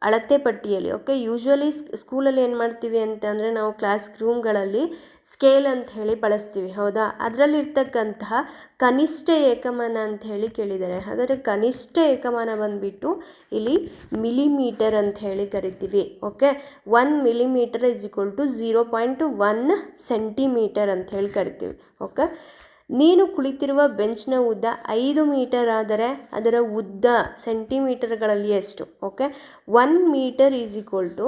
ಅಳತೆ ಪಟ್ಟಿಯಲ್ಲಿ ಓಕೆ ಯೂಶ್ವಲಿ ಸ್ಕೂಲಲ್ಲಿ ಏನು ಮಾಡ್ತೀವಿ ಅಂತ ಅಂದರೆ ನಾವು ಕ್ಲಾಸ್ ರೂಮ್ಗಳಲ್ಲಿ ಸ್ಕೇಲ್ ಅಂತ ಹೇಳಿ ಬಳಸ್ತೀವಿ, ಹೌದಾ? ಅದರಲ್ಲಿರ್ತಕ್ಕಂತಹ ಕನಿಷ್ಠ ಏಕಮಾನ ಅಂತ ಹೇಳಿ ಕೇಳಿದ್ದಾರೆ. ಹಾಗಾದರೆ ಕನಿಷ್ಠ ಏಕಮಾನ ಬಂದುಬಿಟ್ಟು ಇಲ್ಲಿ ಮಿಲಿಮೀಟರ್ ಅಂತ ಹೇಳಿ ಕರಿತೀವಿ okay one millimetre is equal to zero point one centimetre ಅಂತ ಹೇಳಿ ಕರಿತೀವಿ ಓಕೆ ನೀನು ಕುಳಿತಿರುವ ಬೆಂಚ್ನ ಉದ್ದ ಐದು ಮೀಟರ್ ಆದರೆ ಅದರ ಉದ್ದ ಸೆಂಟಿಮೀಟರ್ಗಳಲ್ಲಿ ಎಷ್ಟು? Okay. One metre is equal to,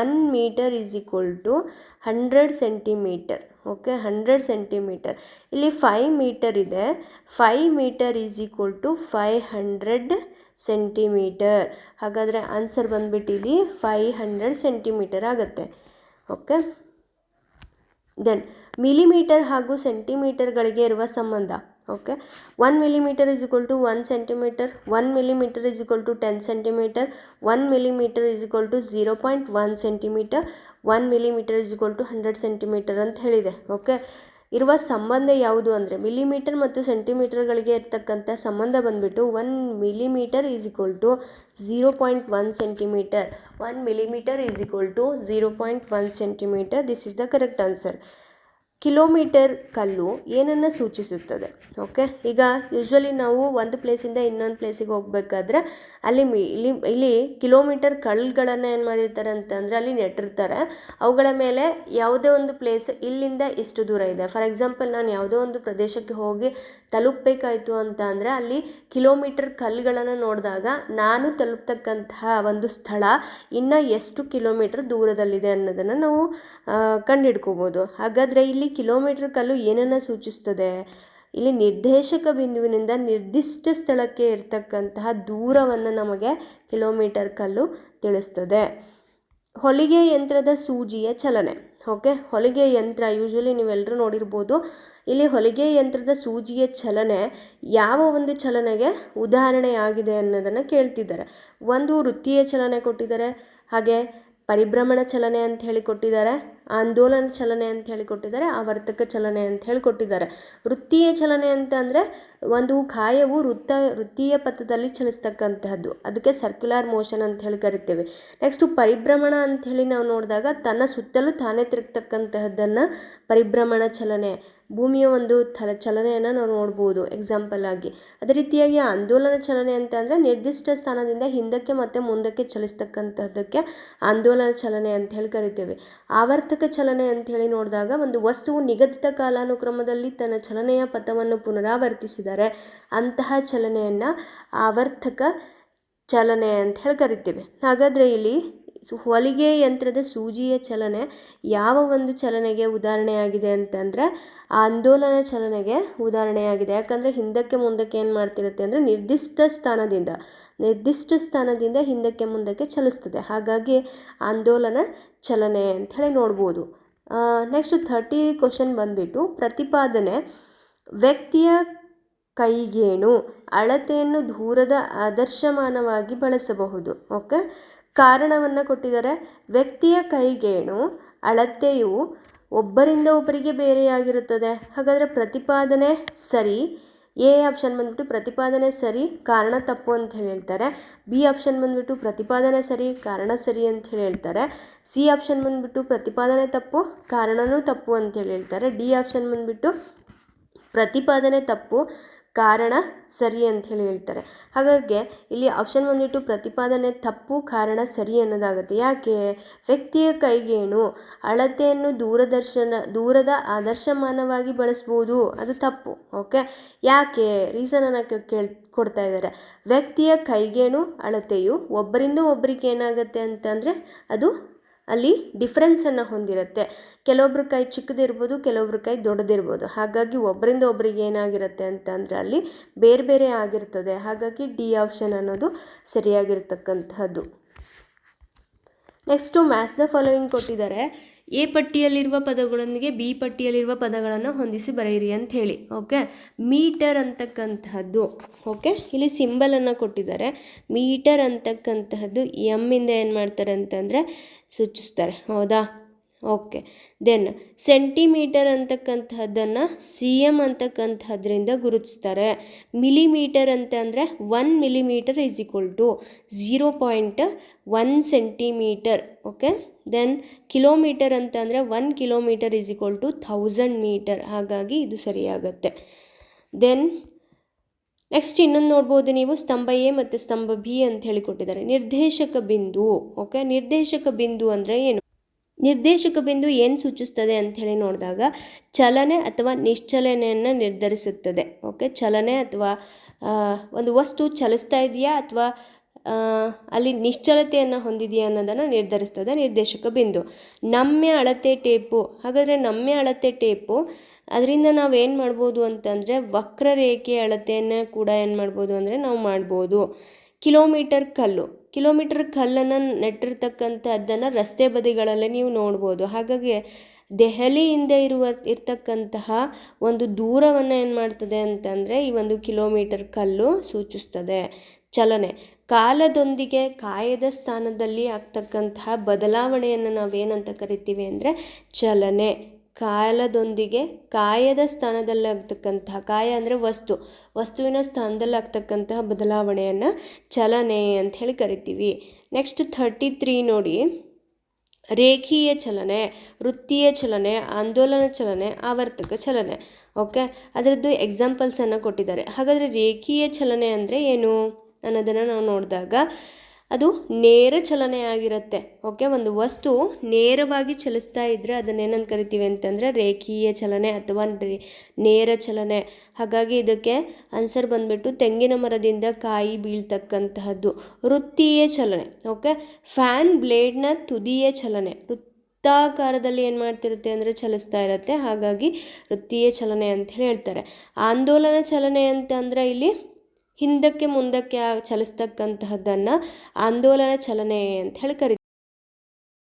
one metre is equal to hundred centimetre. Okay, hundred centimetre. ಇಲ್ಲಿ ಫೈವ್ ಮೀಟರ್ ಇದೆ. Five metre is equal to five hundred centimetre. ಹಾಗಾದರೆ ಆನ್ಸರ್ ಬಂದ್ಬಿಟ್ಟು ಇಲ್ಲಿ ಫೈವ್ ಹಂಡ್ರೆಡ್ ಸೆಂಟಿಮೀಟರ್ ಆಗುತ್ತೆ. ಓಕೆ. ದೆನ್ ಮಿಲಿಮೀಟರ್ ಹಾಗೂ ಸೆಂಟಿಮೀಟರ್ಗಳಿಗೆ ಇರುವ ಸಂಬಂಧ okay one millimetre is equal to one centimetre one millimetre is equal to ten centimetre one millimetre is equal to zero point one centimetre one millimetre is equal to hundred centimetre ಅಂತ ಹೇಳಿದೆ ಓಕೆ ಇರುವ ಸಂಬಂಧ ಯಾವುದು ಅಂದರೆ ಮಿಲಿಮೀಟರ್ ಮತ್ತು ಸೆಂಟಿಮೀಟರ್ಗಳಿಗೆ ಇರ್ತಕ್ಕಂಥ ಸಂಬಂಧ ಬಂದುಬಿಟ್ಟು one millimetre is equal to zero point one centimetre one millimetre is equal to zero point one centimetre this is the correct answer kilometre ಕಲ್ಲು ಏನನ್ನು ಸೂಚಿಸುತ್ತದೆ. ಓಕೆ ಈಗ ಯೂಶ್ವಲಿ ನಾವು ಒಂದು ಪ್ಲೇಸಿಂದ ಇನ್ನೊಂದು ಪ್ಲೇಸಿಗೆ ಹೋಗಬೇಕಾದ್ರೆ ಅಲ್ಲಿ ಇಲ್ಲಿ ಇಲ್ಲಿ ಕಿಲೋಮೀಟರ್ ಕಲ್ಲುಗಳನ್ನು ಏನು ಮಾಡಿರ್ತಾರೆ ಅಂತಂದರೆ ಅಲ್ಲಿ ನೆಟ್ಟಿರ್ತಾರೆ. ಅವುಗಳ ಮೇಲೆ ಯಾವುದೇ ಒಂದು ಪ್ಲೇಸ್ ಇಲ್ಲಿಂದ ಎಷ್ಟು ದೂರ ಇದೆ. ಫಾರ್ ಎಕ್ಸಾಂಪಲ್ ನಾನು ಯಾವುದೋ ಒಂದು ಪ್ರದೇಶಕ್ಕೆ ಹೋಗಿ ತಲುಪಬೇಕಾಯಿತು ಅಂತ ಅಂದರೆ ಅಲ್ಲಿ ಕಿಲೋಮೀಟರ್ ಕಲ್ಲುಗಳನ್ನು ನೋಡಿದಾಗ ನಾನು ತಲುಪ್ತಕ್ಕಂತಹ ಒಂದು ಸ್ಥಳ ಇನ್ನೂ ಎಷ್ಟು ಕಿಲೋಮೀಟರ್ ದೂರದಲ್ಲಿದೆ ಅನ್ನೋದನ್ನು ನಾವು ಕಂಡುಹಿಡ್ಕೋಬೋದು. ಹಾಗಾದರೆ ಇಲ್ಲಿ ಕಿಲೋಮೀಟರ್ ಕಲ್ಲು ಏನನ್ನು ಸೂಚಿಸ್ತದೆ? ಇಲ್ಲಿ ನಿರ್ದೇಶಕ ಬಿಂದುವಿನಿಂದ ನಿರ್ದಿಷ್ಟ ಸ್ಥಳಕ್ಕೆ ಇರತಕ್ಕಂತಹ ದೂರವನ್ನು ನಮಗೆ ಕಿಲೋಮೀಟರ್ ಕಲ್ಲು ತಿಳಿಸ್ತದೆ. ಹೊಲಿಗೆ ಯಂತ್ರದ ಸೂಜಿಯ ಚಲನೆ, ಓಕೆ? ಹೊಲಿಗೆ ಯಂತ್ರ ಯೂಶ್ವಲಿ ನೀವೆಲ್ಲರೂ ನೋಡಿರ್ಬೋದು, ಇಲ್ಲಿ ಹೊಲಿಗೆ ಯಂತ್ರದ ಸೂಜಿಯ ಚಲನೆ ಯಾವ ಒಂದು ಚಲನೆಗೆ ಉದಾಹರಣೆಯಾಗಿದೆ ಅನ್ನೋದನ್ನು ಕೇಳ್ತಿದ್ದಾರೆ. ಒಂದು ವೃತ್ತಿಯ ಚಲನೆ ಕೊಟ್ಟಿದ್ದಾರೆ, ಹಾಗೆ ಪರಿಭ್ರಮಣ ಚಲನೆ ಅಂತ ಹೇಳಿ ಕೊಟ್ಟಿದ್ದಾರೆ, ಆಂದೋಲನ ಚಲನೆ ಅಂತ ಹೇಳಿ ಕೊಟ್ಟಿದ್ದಾರೆ, ಆವರ್ತಕ ಚಲನೆ ಅಂತ ಹೇಳಿ ಕೊಟ್ಟಿದ್ದಾರೆ. ವೃತ್ತೀಯ ಚಲನೆ ಅಂತ ಅಂದರೆ ಒಂದು ಕಾಯವು ವೃತ್ತ, ವೃತ್ತೀಯ ಪಥದಲ್ಲಿ ಚಲಿಸ್ತಕ್ಕಂತಹದ್ದು. ಅದಕ್ಕೆ ಸರ್ಕ್ಯುಲರ್ ಮೋಷನ್ ಅಂತ ಹೇಳಿ ಕರಿತೇವೆ. ನೆಕ್ಸ್ಟು ಪರಿಭ್ರಮಣ ಅಂತ ಹೇಳಿ ನಾವು ನೋಡಿದಾಗ ತನ್ನ ಸುತ್ತಲೂ ತಾನೇ ತಿರುಗ್ತಕ್ಕಂತಹದ್ದನ್ನು ಪರಿಭ್ರಮಣ ಚಲನೆ. ಭೂಮಿಯ ಒಂದು ಥರ ಚಲನೆಯನ್ನು ನಾವು ನೋಡ್ಬೋದು. ಎಕ್ಸಾಂಪಲ್ ಆಗಿ. ಅದೇ ರೀತಿಯಾಗಿ ಆಂದೋಲನ ಚಲನೆ ಅಂತ ಅಂದರೆ ನಿರ್ದಿಷ್ಟ ಸ್ಥಾನದಿಂದ ಹಿಂದಕ್ಕೆ ಮತ್ತು ಮುಂದಕ್ಕೆ ಚಲಿಸ್ತಕ್ಕಂಥದ್ದಕ್ಕೆ ಆಂದೋಲನ ಚಲನೆ ಅಂತ ಹೇಳಿ ಕರಿತೇವೆ. ಆವರ್ತಕ ಚಲನೆ ಅಂತ ಹೇಳಿ ನೋಡಿದಾಗ ಒಂದು ವಸ್ತುವು ನಿಗದಿತ ಕಾಲಾನುಕ್ರಮದಲ್ಲಿ ತನ್ನ ಚಲನೆಯ ಪಥವನ್ನು ಪುನರಾವರ್ತಿಸಿದರೆ ಅಂತಹ ಚಲನೆಯನ್ನು ಆವರ್ತಕ ಚಲನೆ ಅಂತ ಹೇಳಿ ಕರಿತೇವೆ. ಹಾಗಾದರೆ ಇಲ್ಲಿ ಸು, ಹೊಲಿಗೆ ಯಂತ್ರದ ಸೂಜಿಯ ಚಲನೆ ಯಾವ ಒಂದು ಚಲನೆಗೆ ಉದಾಹರಣೆಯಾಗಿದೆ ಅಂತಂದರೆ ಆಂದೋಲನ ಚಲನೆಗೆ ಉದಾಹರಣೆಯಾಗಿದೆ. ಯಾಕಂದರೆ ಹಿಂದಕ್ಕೆ ಮುಂದಕ್ಕೆ ಏನು ಮಾಡ್ತಿರುತ್ತೆ ಅಂದರೆ ನಿರ್ದಿಷ್ಟ ಸ್ಥಾನದಿಂದ ನಿರ್ದಿಷ್ಟ ಸ್ಥಾನದಿಂದ ಹಿಂದಕ್ಕೆ ಮುಂದಕ್ಕೆ ಚಲಿಸ್ತದೆ. ಹಾಗಾಗಿ ಆಂದೋಲನ ಚಲನೆ ಅಂಥೇಳಿ ನೋಡ್ಬೋದು. ನೆಕ್ಸ್ಟ್ ಥರ್ಟಿ ಕ್ವಶನ್ ಬಂದುಬಿಟ್ಟು ಪ್ರತಿಪಾದನೆ ವ್ಯಕ್ತಿಯ ಕೈಗೇಣು ಅಳತೆಯನ್ನು ದೂರದ ಆದರ್ಶಮಾನವಾಗಿ ಬಳಸಬಹುದು. ಓಕೆ? ಕಾರಣವನ್ನು ಕೊಟ್ಟಿದ್ದಾರೆ. ವ್ಯಕ್ತಿಯ ಕೈಗೇಣು, ಅಳತೆಯು ಒಬ್ಬರಿಂದ ಒಬ್ಬರಿಗೆ ಬೇರೆಯಾಗಿರುತ್ತದೆ. ಹಾಗಾದರೆ ಪ್ರತಿಪಾದನೆ ಸರಿ, ಎ ಆಪ್ಷನ್ ಬಂದ್ಬಿಟ್ಟು ಪ್ರತಿಪಾದನೆ ಸರಿ, ಕಾರಣ ತಪ್ಪು ಅಂತ ಹೇಳಿ ಹೇಳ್ತಾರೆ. ಬಿ ಆಪ್ಷನ್ ಬಂದ್ಬಿಟ್ಟು ಪ್ರತಿಪಾದನೆ ಸರಿ, ಕಾರಣ ಸರಿ ಅಂತ ಹೇಳಿ ಹೇಳ್ತಾರೆ. ಸಿ ಆಪ್ಷನ್ ಬಂದ್ಬಿಟ್ಟು ಪ್ರತಿಪಾದನೆ ತಪ್ಪು, ಕಾರಣನೂ ತಪ್ಪು ಅಂತ ಹೇಳಿ ಹೇಳ್ತಾರೆ. ಡಿ ಆಪ್ಷನ್ ಬಂದ್ಬಿಟ್ಟು ಪ್ರತಿಪಾದನೆ ತಪ್ಪು ಕಾರಣ ಸರಿ ಅಂತ ಹೇಳಿ ಹೇಳ್ತಾರೆ. ಹಾಗಾಗಿ ಇಲ್ಲಿ ಆಪ್ಷನ್ ಬಂದ್ಬಿಟ್ಟು ಪ್ರತಿಪಾದನೆ ತಪ್ಪು, ಕಾರಣ ಸರಿ ಅನ್ನೋದಾಗುತ್ತೆ. ಯಾಕೆ? ವ್ಯಕ್ತಿಯ ಕೈಗೇನು? ಅಳತೆಯನ್ನು ದೂರದರ್ಶನ, ದೂರದ ಆದರ್ಶಮಾನವಾಗಿ ಬಳಸ್ಬೋದು. ಅದು ತಪ್ಪು ಓಕೆ ಯಾಕೆ? ರೀಸನನ್ನು ಕೇಳ್, ಕೊಡ್ತಾ ಇದ್ದಾರೆ. ವ್ಯಕ್ತಿಯ ಕೈಗೇಣು ಅಳತೆಯು ಒಬ್ಬರಿಂದ ಒಬ್ಬರಿಗೆ ಏನಾಗುತ್ತೆ ಅಂತಂದರೆ ಅದು ಅಲ್ಲಿ ಡಿಫ್ರೆನ್ಸನ್ನು ಹೊಂದಿರುತ್ತೆ. ಕೆಲವೊಬ್ರ ಕೈ ಚಿಕ್ಕದಿರ್ಬೋದು, ಕೆಲವೊಬ್ರ ಕೈ ದೊಡ್ಡದಿರ್ಬೋದು. ಹಾಗಾಗಿ ಒಬ್ಬರಿಂದ ಒಬ್ಬರಿಗೆ ಏನಾಗಿರುತ್ತೆ ಅಂತಂದರೆ ಅಲ್ಲಿ ಬೇರೆ ಬೇರೆ ಆಗಿರ್ತದೆ. ಹಾಗಾಗಿ ಡಿ ಆಪ್ಷನ್ ಅನ್ನೋದು ಸರಿಯಾಗಿರ್ತಕ್ಕಂಥದ್ದು ನೆಕ್ಸ್ಟು ಮ್ಯಾಥ್ಸ್ ದ ಫಾಲೋಯಿಂಗ್ ಕೊಟ್ಟಿದ್ದಾರೆ. ಎ ಪಟ್ಟಿಯಲ್ಲಿರುವ ಪದಗಳೊಂದಿಗೆ ಬಿ ಪಟ್ಟಿಯಲ್ಲಿರುವ ಪದಗಳನ್ನು ಹೊಂದಿಸಿ ಬರೆಯಿರಿ ಅಂತ ಹೇಳಿ. Okay metre ಅಂತಕ್ಕಂತಹದ್ದು. ಓಕೆ ಇಲ್ಲಿ ಸಿಂಬಲನ್ನು ಕೊಟ್ಟಿದ್ದಾರೆ. ಮೀಟರ್ ಅಂತಕ್ಕಂತಹದ್ದು ಎಮ್ಮಿಂದ ಏನು ಮಾಡ್ತಾರೆ ಅಂತಂದರೆ ಸೂಚಿಸ್ತಾರೆ. ಹೌದಾ? ಓಕೆ. ದೆನ್ ಸೆಂಟಿಮೀಟರ್ ಅಂತಕ್ಕಂಥದ್ದನ್ನು ಸಿ ಎಂ ಅಂತಕ್ಕಂಥದ್ರಿಂದ ಗುರುತಿಸ್ತಾರೆ. ಮಿಲಿಮೀಟರ್ ಅಂತ ಅಂದರೆ one millimetre is equal to zero point one centimetre. Okay? Then kilometre ಅಂತ ಅಂದರೆ one kilometre is equal to thousand metre. ಹಾಗಾಗಿ ಇದು ಸರಿಯಾಗತ್ತೆ. ದೆನ್ ನೆಕ್ಸ್ಟ್ ಇನ್ನೊಂದು ನೋಡ್ಬೋದು ನೀವು ಸ್ತಂಭ ಎ ಮತ್ತು ಸ್ತಂಭ ಬಿ ಅಂತ ಹೇಳಿ ಕೊಟ್ಟಿದ್ದಾರೆ ನಿರ್ದೇಶಕ ಬಿಂದು ಓಕೆ ನಿರ್ದೇಶಕ ಬಿಂದು ಅಂದರೆ ಏನು? ನಿರ್ದೇಶಕ ಬಿಂದು ಏನು ಸೂಚಿಸ್ತದೆ ಅಂಥೇಳಿ ನೋಡಿದಾಗ ಚಲನೆ ಅಥವಾ ನಿಶ್ಚಲನೆಯನ್ನು ನಿರ್ಧರಿಸುತ್ತದೆ ಓಕೆ ಚಲನೆ ಅಥವಾ ಒಂದು ವಸ್ತು ಚಲಿಸ್ತಾ ಇದೆಯಾ ಅಥವಾ ಅಲ್ಲಿ ನಿಶ್ಚಲತೆಯನ್ನು ಹೊಂದಿದೆಯಾ ಅನ್ನೋದನ್ನು ನಿರ್ಧರಿಸ್ತದೆ ನಿರ್ದೇಶಕ ಬಿಂದು. ನಮ್ಮೆ ಅಳತೆ ಟೇಪು, ಹಾಗಾದರೆ ನಮ್ಮೆ ಅಳತೆ ಟೇಪು ಅದರಿಂದ ನಾವು ಏನು ಮಾಡ್ಬೋದು ಅಂತಂದರೆ ವಕ್ರರೇಖೆ ಅಳತೆಯನ್ನು ಕೂಡ ಏನು ಮಾಡ್ಬೋದು ಅಂದರೆ ನಾವು ಮಾಡ್ಬೋದು. ಕಿಲೋಮೀಟರ್ ಕಲ್ಲು. ಕಿಲೋಮೀಟರ್ ಕಲ್ಲನ್ನು ನೆಟ್ಟಿರ್ತಕ್ಕಂಥದ್ದನ್ನು ರಸ್ತೆ ಬದಿಗಳಲ್ಲಿ ನೀವು ನೋಡ್ಬೋದು. ಹಾಗಾಗಿ ದೆಹಲಿಯಿಂದ ಇರುವ ಇರ್ತಕ್ಕಂತಹ ಒಂದು ದೂರವನ್ನು ಏನು ಮಾಡ್ತದೆ ಅಂತಂದರೆ ಈ ಒಂದು ಕಿಲೋಮೀಟರ್ ಕಲ್ಲು ಸೂಚಿಸ್ತದೆ. ಚಲನೆ. ಕಾಲದೊಂದಿಗೆ ಕಾಯದ ಸ್ಥಾನದಲ್ಲಿ ಆಗ್ತಕ್ಕಂತಹ ಬದಲಾವಣೆಯನ್ನು ನಾವೇನಂತ ಕರಿತೀವಿ ಅಂದರೆ ಚಲನೆ. ಕಾಲದೊಂದಿಗೆ ಕಾಯದ ಸ್ಥಾನದಲ್ಲಿ ಆಗ್ತಕ್ಕಂತಹ ಕಾಯ ಅಂದರೆ ವಸ್ತು, ವಸ್ತುವಿನ ಸ್ಥಾನದಲ್ಲಾಗ್ತಕ್ಕಂತಹ ಬದಲಾವಣೆಯನ್ನು ಚಲನೆ ಅಂತ ಹೇಳಿ ಕರಿತೀವಿ. ನೆಕ್ಸ್ಟ್ ಥರ್ಟಿ ತ್ರೀ ನೋಡಿ, ರೇಖೀಯ ಚಲನೆ, ವೃತ್ತೀಯ ಚಲನೆ, ಆಂದೋಲನ ಚಲನೆ, ಆವರ್ತಕ ಚಲನೆ. ಓಕೆ ಅದರದ್ದು ಎಕ್ಸಾಂಪಲ್ಸನ್ನು ಕೊಟ್ಟಿದ್ದಾರೆ. ಹಾಗಾದರೆ ರೇಖೀಯ ಚಲನೆ ಅಂದರೆ ಏನು ಅನ್ನೋದನ್ನು ನಾವು ನೋಡಿದಾಗ ಅದು ನೇರ ಚಲನೆ ಆಗಿರುತ್ತೆ. ಓಕೆ, ಒಂದು ವಸ್ತು ನೇರವಾಗಿ ಚಲಿಸ್ತಾ ಇದ್ದರೆ ಅದನ್ನೇನಂತ ಕರಿತೀವಿ ಅಂತಂದರೆ ರೇಖೀಯ ಚಲನೆ ಅಥವಾ ನೇರ ಚಲನೆ. ಹಾಗಾಗಿ ಇದಕ್ಕೆ ಆನ್ಸರ್ ಬಂದುಬಿಟ್ಟು ತೆಂಗಿನ ಮರದಿಂದ ಕಾಯಿ ಬೀಳ್ತಕ್ಕಂತಹದ್ದು. ವೃತ್ತೀಯ ಚಲನೆ, ಓಕೆ? ಫ್ಯಾನ್ ಬ್ಲೇಡ್ನ ತುದಿಯ ಚಲನೆ. ವೃತ್ತಾಕಾರದಲ್ಲಿ ಏನು ಮಾಡ್ತಿರುತ್ತೆ ಅಂದರೆ ಚಲಿಸ್ತಾ ಇರುತ್ತೆ. ಹಾಗಾಗಿ ವೃತ್ತೀಯ ಚಲನೆ ಅಂತ ಹೇಳಿ ಹೇಳ್ತಾರೆ. ಆಂದೋಲನ ಚಲನೆ ಅಂತಂದರೆ ಇಲ್ಲಿ ಹಿಂದಕ್ಕೆ ಮುಂದಕ್ಕೆ ಚಲಿಸ್ತಕ್ಕಂತಹದ್ದನ್ನು ಆಂದೋಲನ ಚಲನೆ ಅಂತ ಹೇಳಿ ಕರಿತೀವಿ